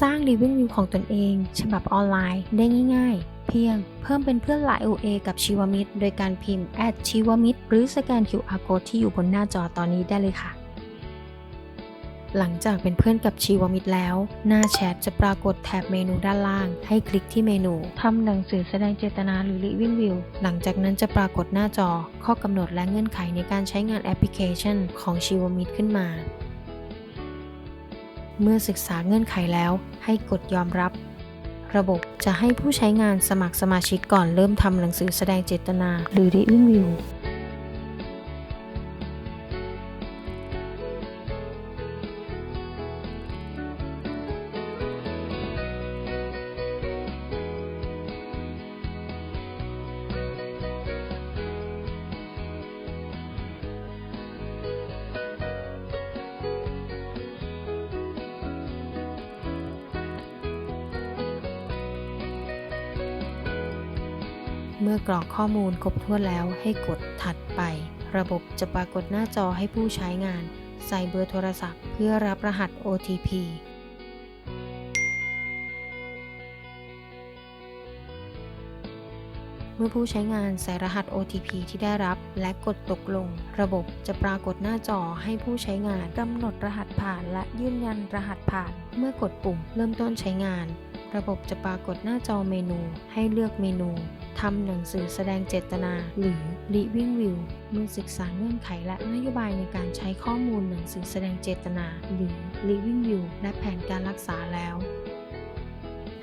สร้าง Living View ของตนเอง ฉบับออนไลน์ได้ง่าย ๆ เพียงเพิ่มเป็นเพื่อนไลน์ OA กับชีวมิตร โดยการพิมพ์ชีวมิตรหรือสแกน QR Code ที่อยู่บนหน้าจอตอนนี้ได้เลยค่ะ หลังจากเป็นเพื่อนกับชีวมิตรแล้ว หน้าแชทจะปรากฏแถบเมนูด้านล่าง ให้คลิกที่เมนูทำหนังสือแสดงเจตนาหรือ Living View หลังจากนั้นจะปรากฏหน้าจอ ข้อกำหนดและเงื่อนไขในการใช้งานแอปพลิเคชัน ของชีวมิตรขึ้นมา เมื่อศึกษาเงื่อนไขแล้วให้กดยอมรับ ระบบจะให้ผู้ใช้งานสมัครสมาชิกก่อนเริ่มทำหนังสือแสดงเจตนา หรือ Living View มื่อกรอกข้อมูลครบถ้วนแล้วให้กดถัดไป ระบบจะปรากฏหน้าจอให้ผู้ใช้งาน ใส่เบอร์โทรศัพท์เพื่อรับรหัส OTP เมื่อผู้ใช้งานใส่รหัส OTP ที่ได้รับ และกดตกลง ระบบจะปรากฏหน้าจอให้ผู้ใช้งานกำหนดรหัสผ่าน และยืนยันรหัสผ่าน เมื่อกดปุ่มเริ่มต้นใช้งาน ระบบจะปรากฏหน้าจอเมนู ให้เลือกเมนูทำหนังสือแสดงเจตนา หรือ Living View เมื่อศึกษาเงื่อนไขและนโยบายในการใช้ข้อมูลหนังสือแสดงเจตนา หรือ Living View และแผนการรักษาแล้ว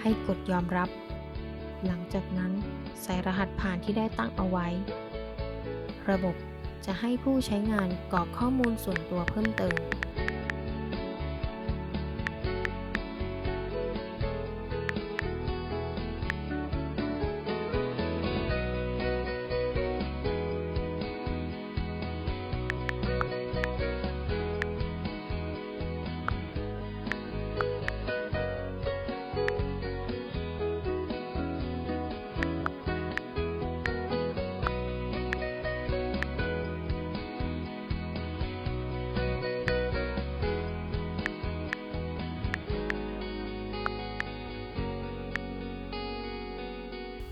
ให้กดยอมรับ หลังจากนั้นใส่รหัสผ่านที่ได้ตั้งเอาไว้ ระบบจะให้ผู้ใช้งานกรอกข้อมูลส่วนตัวเพิ่มเติม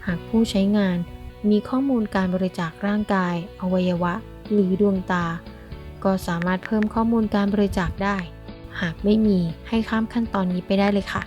หากผู้ใช้งานมีข้อมูลการบริจาคร่างกาย อวัยวะ หรือดวงตา ก็สามารถเพิ่มข้อมูลการบริจาคได้ หากไม่มีให้ข้ามขั้นตอนนี้ไปได้เลยค่ะ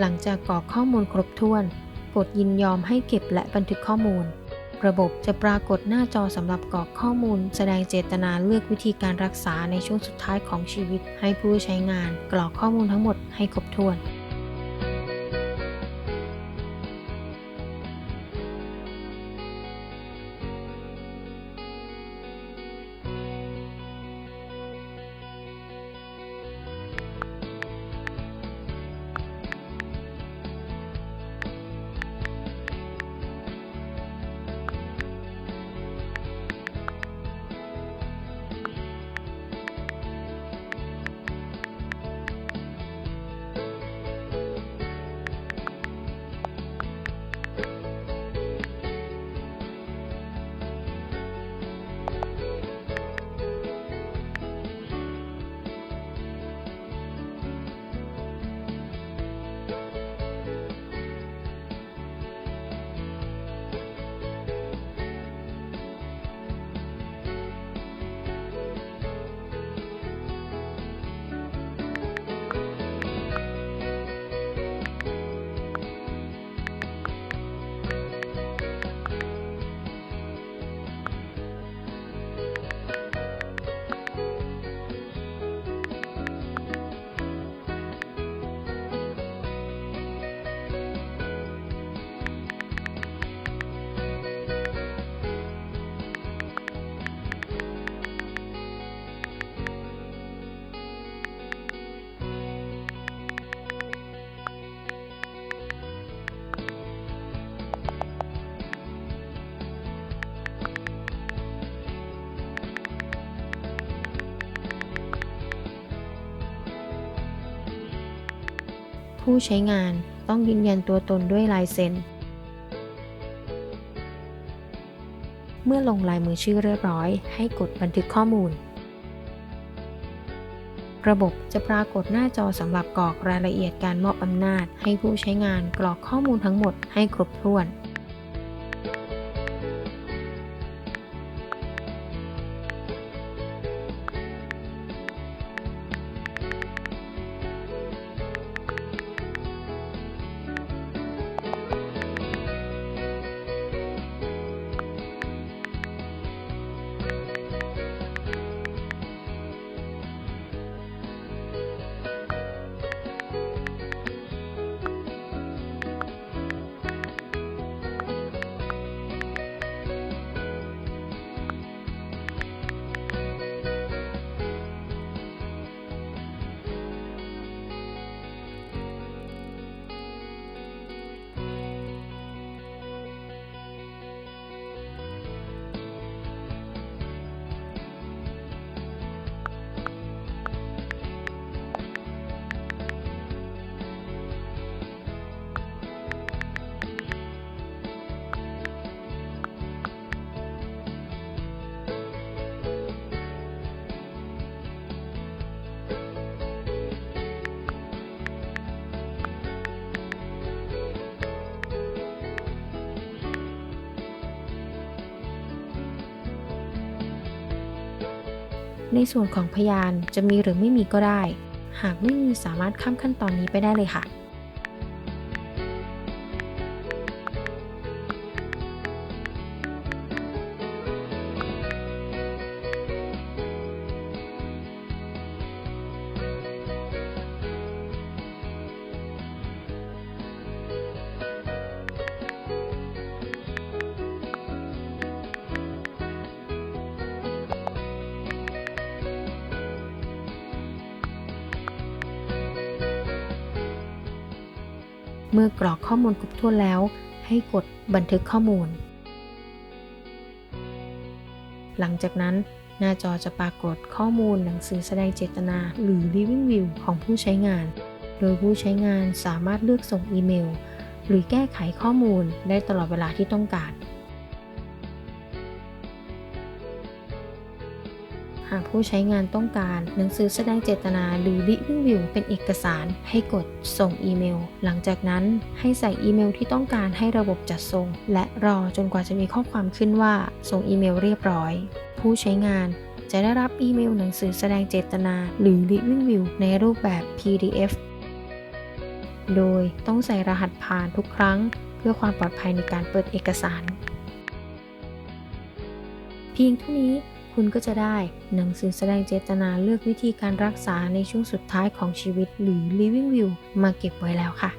หลังจากกรอกข้อมูลครบถ้วน กดยินยอมให้เก็บและบันทึกข้อมูล ระบบจะปรากฏหน้าจอสำหรับกรอกข้อมูล แสดงเจตนาเลือกวิธีการรักษาในช่วงสุดท้ายของชีวิต ให้ผู้ใช้งานกรอกข้อมูลทั้งหมดให้ครบถ้วน ผู้ใช้งานต้องยืนยันตัวตนด้วยลายเซ็น เมื่อลงลายมือชื่อเรียบร้อย ให้กดบันทึกข้อมูล ระบบจะปรากฏหน้าจอสำหรับกรอกรายละเอียดการมอบอำนาจ ให้ผู้ใช้งานกรอกข้อมูลทั้งหมดให้ครบถ้วน ในส่วนของพยานจะมีหรือไม่มีก็ได้ หากไม่มีสามารถข้ามขั้นตอนนี้ไปได้เลยค่ะ เมื่อกรอกข้อมูลครบถ้วนแล้ว ให้กดบันทึกข้อมูล หลังจากนั้นหน้าจอจะปรากฏข้อมูลหนังสือแสดงเจตนาหรือ Living View ของผู้ใช้งาน โดยผู้ใช้งานสามารถเลือกส่งอีเมล หรือแก้ไขข้อมูลได้ตลอดเวลาที่ต้องการ หากผู้ใช้งานต้องการ หนังสือแสดงเจตนาหรือ Living View เป็นเอกสาร ให้กดส่งอีเมล หลังจากนั้นให้ใส่อีเมลที่ต้องการให้ระบบจัดส่ง และรอจนกว่าจะมีข้อความขึ้นว่า ส่งอีเมลเรียบร้อย ผู้ใช้งานจะได้รับอีเมลหนังสือแสดงเจตนา หรือ Living View ในรูปแบบ PDF โดยต้องใส่รหัสผ่านทุกครั้ง เพื่อความปลอดภัยในการเปิดเอกสาร เพียงเท่านี้ คุณก็จะได้หนังสือแสดงเจตนาเลือกวิธีการรักษาในช่วงสุดท้ายของชีวิตหรือ Living will มาเก็บไว้แล้วค่ะ